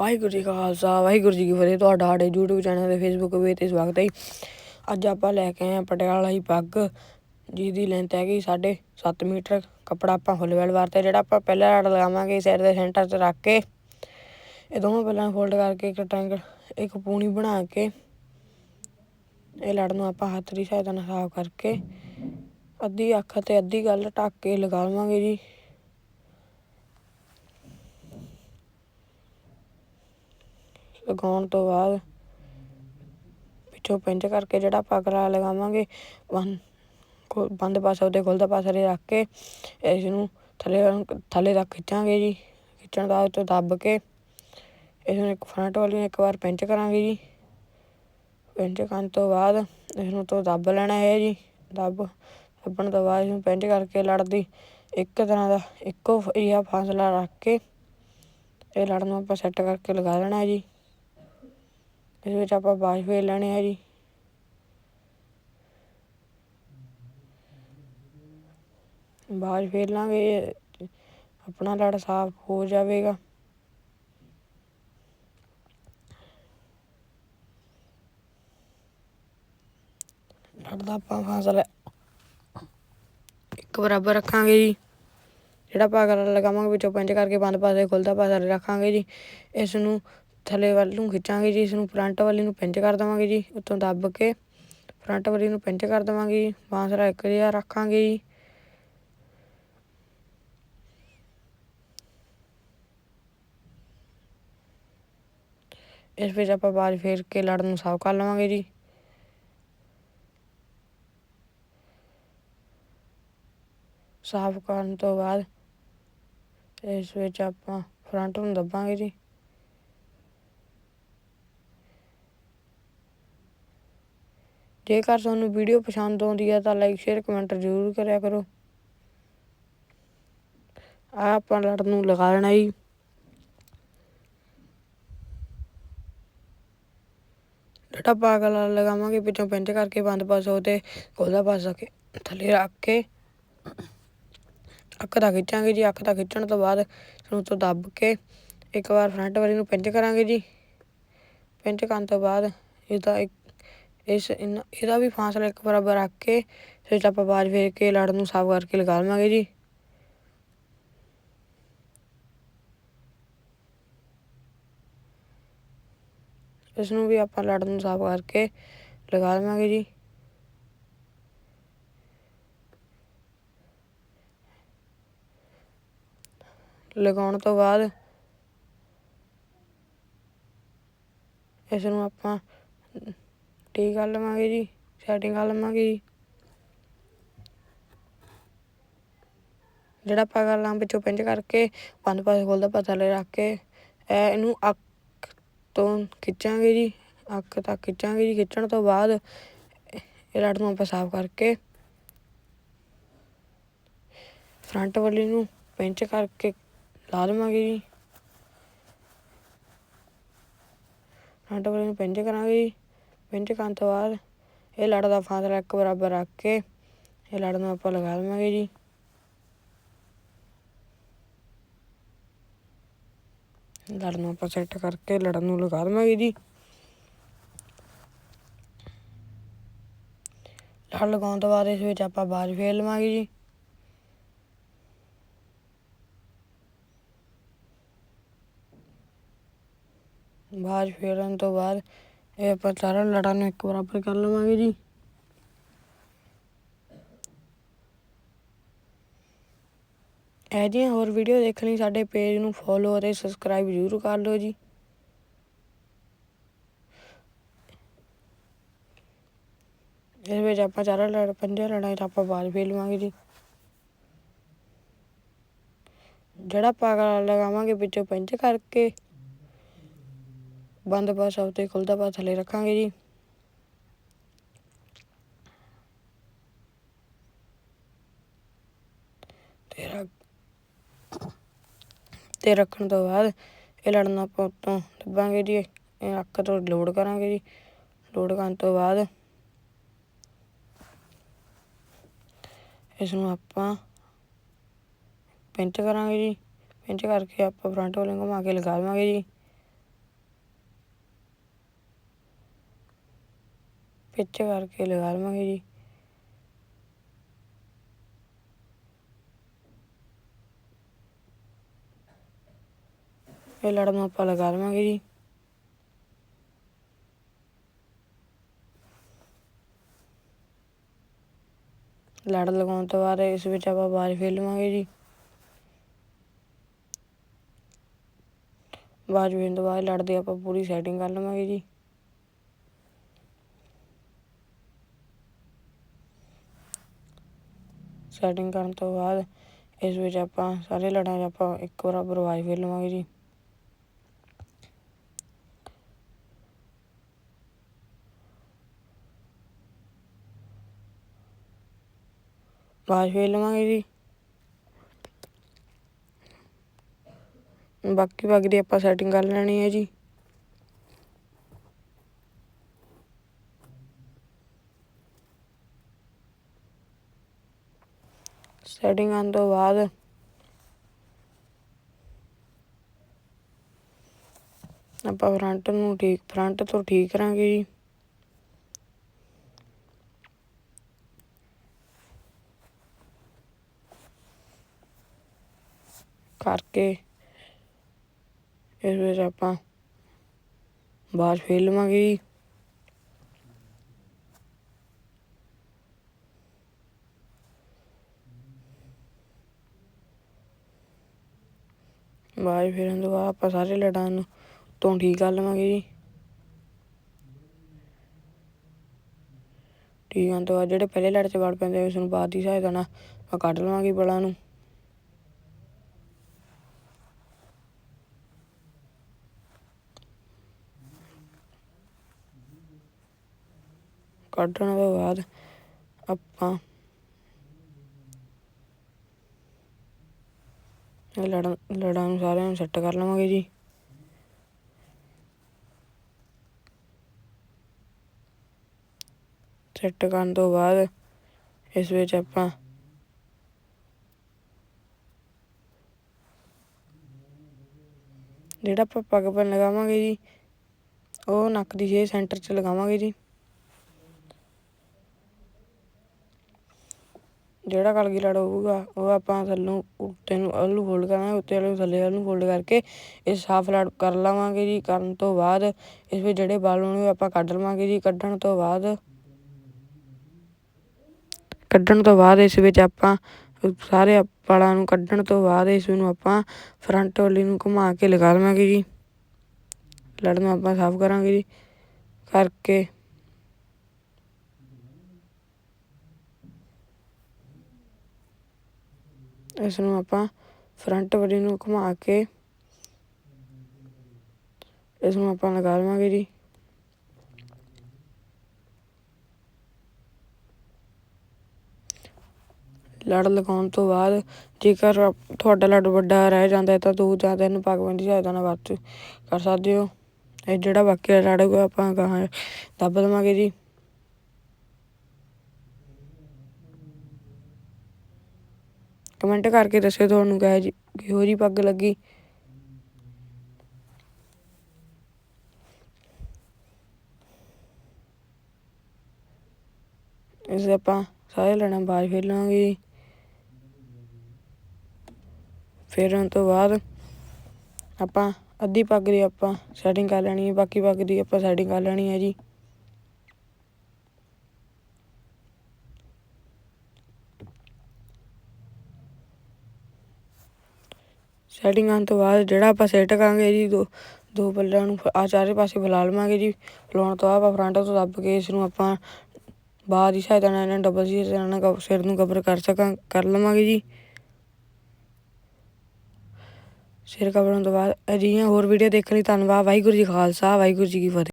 ਵਾਹਿਗੁਰੂ ਜੀ ਖਾਲਸਾ, ਵਾਹਿਗੁਰੂ ਜੀ ਕੀ ਫਤਿਹ। ਤੁਹਾਡਾ ਸਾਡੇ YouTube channel ਤੇ Facebook ਪੇਜ ਤੇ ਸਵਾਗਤ ਹੈ ਜੀ। ਅੱਜ ਆਪਾਂ ਲੈ ਕੇ ਆਏ ਆ ਪਟਿਆਲਾ ਹੀ ਪੱਗ, ਜਿਹਦੀ ਲੈਂਥ ਹੈਗੀ 7.5 ਮੀਟਰ। ਕੱਪੜਾ ਆਪਾਂ ਹੁੱਲਵੇਲ ਵਰਤੇ ਜਿਹੜਾ ਆਪਾਂ ਪਹਿਲਾਂ ਲੜ ਲਗਾਵਾਂਗੇ ਸਿਰ ਦੇ ਸੈਂਟਰ 'ਚ ਰੱਖ ਕੇ। ਇਹ ਦੋਵੇਂ ਪਹਿਲਾਂ ਫੋਲਡ ਕਰਕੇ ਇੱਕ ਟ੍ਰਾਇੰਗਲ ਇੱਕ ਪੂਣੀ ਬਣਾ ਕੇ, ਇਹ ਲੜ ਨੂੰ ਆਪਾਂ ਹੱਥ ਦੀ ਸਹਾਇਤਾ ਨਾਲ ਸਾਫ਼ ਕਰਕੇ, ਅੱਧੀ ਅੱਖ ਤੇ ਅੱਧੀ ਗੱਲ ਢੱਕ ਕੇ ਲਗਾ ਲਵਾਂਗੇ ਜੀ। ਲਗਾਉਣ ਤੋਂ ਬਾਅਦ ਪਿੱਛੋਂ ਪਿੰਚ ਕਰਕੇ ਜਿਹੜਾ ਆਪਾਂ ਪਗਲਾ ਲਗਾਵਾਂਗੇ ਬੰਦ ਬੰਦ ਪਾਸਾ, ਉਹਦੇ ਖੁੱਲਦਾ ਪਾਸਾ ਦੇ ਰੱਖ ਕੇ ਇਸ ਨੂੰ ਥੱਲੇ ਥੱਲੇ ਤੱਕ ਖਿੱਚਾਂਗੇ ਜੀ। ਖਿੱਚਣ ਦਾ ਤੋਂ ਦੱਬ ਕੇ ਇਸ ਨੂੰ ਇੱਕ ਫਰੰਟ ਵਾਲੀ ਨੂੰ ਇੱਕ ਵਾਰ ਪਿੰਚ ਕਰਾਂਗੇ ਜੀ। ਪਿੰਚ ਕਰਨ ਤੋਂ ਬਾਅਦ ਇਸ ਨੂੰ ਤੋਂ ਦੱਬ ਲੈਣਾ ਹੈ ਜੀ। ਦੱਬ, ਦੱਬਣ ਤੋਂ ਬਾਅਦ ਇਸ ਨੂੰ ਪਿੰਚ ਕਰਕੇ ਲੜਦੀ। ਇੱਕ ਤਰ੍ਹਾਂ ਦਾ ਇੱਕੋ ਇਹ ਫਾਸਲਾ ਰੱਖ ਕੇ ਇਹ ਲੜ ਨੂੰ ਆਪਾਂ ਸੈੱਟ ਕਰਕੇ ਲਗਾ ਲੈਣਾ ਹੈ ਜੀ। ਇਸ ਵਿੱਚ ਆਪਾਂ ਬਾਸ਼ ਫੇਰ ਲੈਣੇ ਆ ਜੀ। ਬਾਸ਼ ਫੇਰ ਲਾਂਗੇ, ਆਪਣਾ ਲੜ ਸਾਫ਼ ਹੋ ਜਾਵੇਗਾ। ਲੜਦਾ ਆਪਾਂ ਫਾਸਲਾ ਇੱਕ ਬਰਾਬਰ ਰੱਖਾਂਗੇ ਜੀ। ਜਿਹੜਾ ਆਪਾਂ ਪਾਗਲ ਲਗਾਵਾਂਗੇ, ਵਿੱਚੋਂ ਪੰਜ ਕਰਕੇ ਬੰਦ ਪਾਸੇ ਖੁੱਲਦਾ ਪਾਸਾ ਰੱਖਾਂਗੇ ਜੀ। ਇਸ ਨੂੰ ਥੱਲੇ ਵੱਲ ਨੂੰ ਖਿੱਚਾਂਗੇ ਜੀ, ਇਸ ਨੂੰ ਫਰੰਟ ਵਾਲੀ ਨੂੰ ਪਿੰਚ ਕਰ ਦੇਵਾਂਗੇ ਜੀ, ਉੱਤੋਂ ਦੱਬ ਕੇ ਫਰੰਟ ਵਾਲੀ ਨੂੰ ਪਿੰਚ ਕਰ ਦੇਵਾਂਗੇ ਜੀ ਬਾਂਸਰਾ ਇੱਕ ਜਿਹਾ ਰੱਖਾਂਗੇ ਜੀ। ਇਸ ਵਿੱਚ ਆਪਾਂ ਬਾਜ ਫੇਰ ਕੇ ਲੜ ਨੂੰ ਸਾਫ਼ ਕਰ ਲਵਾਂਗੇ ਜੀ। ਸਾਫ਼ ਕਰਨ ਤੋਂ ਬਾਅਦ ਇਸ ਵਿੱਚ ਆਪਾਂ ਫਰੰਟ ਨੂੰ ਦੱਬਾਂਗੇ ਜੀ। ਜੇਕਰ ਤੁਹਾਨੂੰ ਵੀਡੀਓ ਪਸੰਦ ਆਉਂਦੀ ਹੈ ਤਾਂ ਲਾਈਕ ਸ਼ੇਅਰ ਕਮੈਂਟ ਜ਼ਰੂਰ ਕਰਿਆ ਕਰੋ। ਆ ਆਪਾਂ ਲੜ ਨੂੰ ਲਗਾ ਲੈਣਾ ਜੀ। ਜਿਹੜਾ ਪਾਗਲ ਲਗਾਵਾਂਗੇ, ਪਿੱਛੋਂ ਪਿੰਚ ਕਰਕੇ ਬੰਦ ਪਾਸਾ ਤੇ ਖੋਲਦਾ ਪਾਸਾ ਕੇ ਥੱਲੇ ਰੱਖ ਕੇ ਅੱਖ ਦਾ ਖਿੱਚਾਂਗੇ ਜੀ। ਅੱਖ ਦਾ ਖਿੱਚਣ ਤੋਂ ਬਾਅਦ ਇਸਨੂੰ ਤੋਂ ਦੱਬ ਕੇ ਇੱਕ ਵਾਰ ਫਰੰਟ ਵਾਲੀ ਨੂੰ ਪਿੰਚ ਕਰਾਂਗੇ ਜੀ। ਪਿੰਚ ਕਰਨ ਤੋਂ ਬਾਅਦ ਇਹਦਾ ਇੱਕ ਇਸ ਇਹਦਾ ਵੀ ਫਾਸਲਾ ਇੱਕ ਬਰਾਬਰ ਰੱਖ ਕੇ ਫਿਰ ਆਪਾਂ ਬਾਜ ਫੇਰ ਕੇ ਲੜ ਨੂੰ ਸਾਫ਼ ਕਰਕੇ ਲਗਾ ਲਵਾਂਗੇ ਜੀ। ਇਸ ਨੂੰ ਵੀ ਆਪਾਂ ਲੜ ਨੂੰ ਸਾਫ਼ ਕਰਕੇ ਲਗਾ ਲਵਾਂਗੇ ਜੀ। ਲਗਾਉਣ ਤੋਂ ਬਾਅਦ ਇਸ ਨੂੰ ਆਪਾਂ ਠੀਕ ਕਰ ਲਵਾਂਗੇ ਜੀ ਸੈਟਿੰਗ ਕਰ ਲਵਾਂਗੇ ਜੀ। ਜਿਹੜਾ ਆਪਾਂ ਕਰ ਲਾਂ ਵਿੱਚੋਂ ਪਿੰਜ ਕਰਕੇ ਪੰਜ ਪਾਸੇ ਖੋਲਦਾ ਪਤਾ ਲੈ ਰੱਖ ਕੇ ਇਹਨੂੰ ਅੱਖ ਤੋਂ ਖਿੱਚਾਂਗੇ ਜੀ, ਅੱਖ ਤੱਕ ਖਿੱਚਾਂਗੇ ਜੀ, ਖਿੱਚਣ ਤੋਂ ਬਾਅਦ ਇਹ ਲੜ ਨੂੰ ਆਪਾਂ ਸਾਫ਼ ਕਰਕੇ ਫਰੰਟ ਵਾਲੀ ਨੂੰ ਪਿੰਚ ਕਰਕੇ ਲਾ ਲਵਾਂਗੇ ਜੀ। ਫਰੰਟ ਵਾਲੀ ਨੂੰ ਪਿੰਚ ਕਰਾਂਗੇ ਜੀ। ਪਿੰਚ ਕਰਨ ਤੋਂ ਬਾਅਦ ਇਹ ਲੜ ਦਾ ਫਾਸਲਾ ਇੱਕ ਬਰਾਬਰ ਰੱਖ ਕੇ ਇਹ ਲੜ ਨੂੰ ਆਪਾਂ ਲਗਾ ਲਵਾਂਗੇ ਜੀ। ਲੜ ਨੂੰ ਆਪਾਂ ਸੈੱਟ ਕਰਕੇ ਲੜ ਨੂੰ ਲਗਾ ਦਵਾਂਗੇ ਜੀ। ਲੜ ਲਗਾਉਣ ਤੋਂ ਬਾਅਦ ਇਸ ਵਿੱਚ ਆਪਾਂ ਬਾਜ ਫੇਰ ਲਵਾਂਗੇ ਜੀ। ਬਾਜ ਫੇਰਨ ਤੋਂ ਬਾਅਦ ਇਹ ਆਪਾਂ ਚਾਰਾਂ ਲੜਾਂ ਨੂੰ ਇੱਕ ਬਰਾਬਰ ਕਰ ਲਵਾਂਗੇ ਜੀ। ਇਹ ਜਿਹੀਆਂ ਹੋਰ ਵੀਡੀਓ ਦੇਖਣ ਲਈ ਸਾਡੇ ਪੇਜ ਨੂੰ ਫੋਲੋ ਅਤੇ ਸਬਸਕ੍ਰਾਈਬ ਜ਼ਰੂਰ ਕਰ ਲਓ ਜੀ। ਇਸ ਵਿੱਚ ਆਪਾਂ ਚਾਰਾਂ ਲੜ, ਪੰਜਾਂ ਲੜਾਂ 'ਚ ਆਪਾਂ ਬਾਜ ਫੇਰ ਲਵਾਂਗੇ ਜੀ। ਜਿਹੜਾ ਪਾਗਲ ਲਗਾਵਾਂਗੇ ਵਿੱਚੋਂ ਪੰਜ ਕਰਕੇ। ਬੰਦ ਪਾਸਾ 'ਤੇ ਖੁੱਲਦਾ ਪਾਸਾ ਥੱਲੇ ਰੱਖਾਂਗੇ ਜੀ। ਤੇ ਤੇ ਰੱਖਣ ਤੋਂ ਬਾਅਦ ਇਹ ਲੜਨਾ ਆਪਾਂ ਉੱਤੋਂ ਦੱਬਾਂਗੇ ਜੀ। ਇਹ ਅੱਖ ਤੋਂ ਲੋਡ ਕਰਾਂਗੇ ਜੀ। ਲੋਡ ਕਰਨ ਤੋਂ ਬਾਅਦ ਇਸ ਨੂੰ ਆਪਾਂ ਪਿੰਚ ਕਰਾਂਗੇ ਜੀ। ਪਿੰਚ ਕਰਕੇ ਆਪਾਂ ਫਰੰਟ ਵਾਲੇ ਘੁਮਾ ਕੇ ਲਗਾ ਲਵਾਂਗੇ ਜੀ। ਪਿੱਚ ਕਰਕੇ ਲਗਾ ਲਵਾਂਗੇ ਜੀ। ਇਹ ਲੜ ਆਪਾਂ ਲਗਾ ਲਵਾਂਗੇ ਜੀ। ਲੜ ਲਗਾਉਣ ਤੋਂ ਬਾਅਦ ਇਸ ਵਿੱਚ ਆਪਾਂ ਬਾਜ ਫੇਰ ਲਵਾਂਗੇ ਜੀ। ਬਾਜ ਫੇਰਨ ਤੋਂ ਬਾਅਦ ਲੜ ਦੀ ਆਪਾਂ ਪੂਰੀ ਸੈਟਿੰਗ ਕਰ ਲਵਾਂਗੇ ਜੀ। ਸੈਟਿੰਗ ਕਰਨ ਤੋਂ ਬਾਅਦ ਇਸ ਵਿੱਚ ਆਪਾਂ ਸਾਰੇ ਲੜਾਂ 'ਚ ਆਪਾਂ ਇੱਕ ਬਰਾਬਰ ਬਾਜ ਫੇਰ ਲਵਾਂਗੇ ਜੀ। ਬਾਜ ਫੇਰ ਲਵਾਂਗੇ ਜੀ। ਬਾਕੀ ਪੱਗ ਦੀ ਆਪਾਂ ਸੈਟਿੰਗ ਕਰ ਲੈਣੀ ਹੈ ਜੀ। ਸੈਟਿੰਗ ਤੋਂ ਬਾਅਦ ਆਪਾਂ ਫਰੰਟ ਨੂੰ ਠੀਕ ਫਰੰਟ ਤੋਂ ਠੀਕ ਕਰਾਂਗੇ ਜੀ ਕਰਕੇ ਇਸ ਵਿੱਚ ਆਪਾਂ ਬਾਹਰ ਫੇਰ ਲਵਾਂਗੇ ਜੀ ਬਾਜ ਫੇਰਨ ਤੋਂ ਬਾਅਦ ਆਪਾਂ ਸਾਰੇ ਲੜਾਂ ਨੂੰ ਤੋਂ ਠੀਕ ਕਰ ਲਵਾਂਗੇ ਜੀ। ਠੀਕ ਹਨ ਤੋਂ ਬਾਅਦ ਜਿਹੜੇ ਪਹਿਲੇ ਲੜ 'ਚ ਵੜ ਪੈਂਦੇ ਉਸ ਨੂੰ ਬਾਅਦ ਦੀ ਸਹਾਇਤਾ ਨਾਲ ਆਪਾਂ ਕੱਢ ਲਵਾਂਗੇ ਬਲਾਂ ਨੂੰ। ਕੱਢਣ ਤੋਂ ਬਾਅਦ ਆਪਾਂ ਇਹ ਲੜਾਂ ਲੜਾਂ ਨੂੰ ਸਾਰਿਆਂ ਨੂੰ ਸੈੱਟ ਕਰ ਲਵਾਂਗੇ ਜੀ। ਸੈੱਟ ਕਰਨ ਤੋਂ ਬਾਅਦ ਇਸ ਵਿੱਚ ਆਪਾਂ ਜਿਹੜਾ ਆਪਾਂ ਪੱਗ ਪਨ ਲਗਾਵਾਂਗੇ ਜੀ, ਉਹ ਨੱਕ ਦੀ ਛੇ ਸੈਂਟਰ 'ਚ ਲਗਾਵਾਂਗੇ ਜੀ। ਜਿਹੜਾ ਕਲਗੀ ਲੜ ਹੋਊਗਾ, ਉਹ ਆਪਾਂ ਥੱਲੋਂ ਉੱਤੇ ਨੂੰ ਅਲੂ ਫੋਲਡ ਕਰਾਂਗੇ, ਉੱਤੇ ਵਾਲੇ ਨੂੰ ਥੱਲੇ ਵਾਲ ਨੂੰ ਫੋਲਡ ਕਰਕੇ ਇਹ ਸਾਫ਼ ਲੜ ਕਰ ਲਵਾਂਗੇ ਜੀ, ਕਰਨ ਤੋਂ ਬਾਅਦ ਇਸ ਵਿੱਚ ਜਿਹੜੇ ਬਲ ਹੋਣਗੇ ਆਪਾਂ ਕੱਢ ਲਵਾਂਗੇ ਜੀ, ਕੱਢਣ ਤੋਂ ਬਾਅਦ। ਕੱਢਣ ਤੋਂ ਬਾਅਦ ਇਸ ਵਿੱਚ ਆਪਾਂ ਸਾਰੇ ਵਾਲਾਂ ਨੂੰ ਕੱਢਣ ਤੋਂ ਬਾਅਦ ਇਸ ਨੂੰ ਆਪਾਂ ਫਰੰਟ ਵਾਲੀ ਨੂੰ ਘੁਮਾ ਕੇ ਲਗਾ ਲਵਾਂਗੇ ਜੀ। ਲੜ ਨੂੰ ਆਪਾਂ ਸਾਫ਼ ਕਰਾਂਗੇ ਜੀ, ਕਰਕੇ ਇਸ ਨੂੰ ਆਪਾਂ ਫਰੰਟ ਵਾਲੀ ਨੂੰ ਘੁਮਾ ਕੇ ਇਸ ਨੂੰ ਆਪਾਂ ਲਗਾ ਲਵਾਂਗੇ ਜੀ। ਲੜ ਲਗਾਉਣ ਤੋਂ ਬਾਅਦ ਜੇਕਰ ਤੁਹਾਡਾ ਲੜ ਵੱਡਾ ਰਹਿ ਜਾਂਦਾ ਹੈ ਤਾਂ ਦੋ ਜਾਂ ਤਿੰਨ ਪੱਗਬੰਦ ਦੀ ਸਹਾਇਤਾ ਨਾਲ ਵਰਤ ਕਰ ਸਕਦੇ ਹੋ। ਇਹ ਜਿਹੜਾ ਬਾਕੀ ਲੜ ਹੋਊਗਾ ਆਪਾਂ ਗਾਹਾਂ ਦੱਬ ਦੇਵਾਂਗੇ ਜੀ। ਕਮੈਂਟ ਕਰਕੇ ਦੱਸਿਓ ਤੁਹਾਨੂੰ ਕਿਹੋ ਜੀ ਕਿਹੋ ਜੀ ਪੱਗ ਲੱਗੀ। ਇਸ ਆਪਾਂ ਸਾਰੇ ਲੈਣਾ ਬਾਜ ਫੇਰ ਲਾਂਗੇ ਫੇਰਨ ਤੋਂ ਬਾਅਦ ਆਪਾਂ ਅੱਧੀ ਪੱਗ ਦੀ ਆਪਾਂ ਸੈਟਿੰਗ ਕਰ ਲੈਣੀ ਹੈ, ਬਾਕੀ ਪੱਗ ਦੀ ਆਪਾਂ ਸੈਟਿੰਗ ਕਰ ਲੈਣੀ ਹੈ ਜੀ। ਸੈਟਿੰਗ ਆਉਣ ਤੋਂ ਬਾਅਦ ਜਿਹੜਾ ਆਪਾਂ ਸੈੱਟ ਕਰਾਂਗੇ ਜੀ, ਦੋ ਦੋ ਪੱਲਿਆਂ ਨੂੰ ਆ ਚਾਰੇ ਪਾਸੇ ਫੈਲਾ ਲਵਾਂਗੇ ਜੀ। ਫੈਲਾਉਣ ਤੋਂ ਬਾਅਦ ਆਪਾਂ ਫਰੰਟ ਤੋਂ ਦੱਬ ਕੇ ਇਸ ਨੂੰ ਆਪਾਂ ਬਾਹਰ ਦੀ ਸਹਾਇਤਾ ਨਾਲ ਇਹਨਾਂ ਡਬਲ ਸੀ ਨਾਲ ਸਿਰ ਨੂੰ ਕਵਰ ਕਰ ਸਕਾਂ, ਕਰ ਲਵਾਂਗੇ ਜੀ। ਸਿਰ ਕਵਰ ਹੋਣ ਤੋਂ ਬਾਅਦ ਅਜਿਹੀਆਂ ਹੋਰ ਵੀਡੀਓ ਦੇਖਣ ਲਈ ਧੰਨਵਾਦ। ਵਾਹਿਗੁਰੂ ਜੀ ਖਾਲਸਾ, ਵਾਹਿਗੁਰੂ ਜੀ ਕੀ ਫਤਿਹ।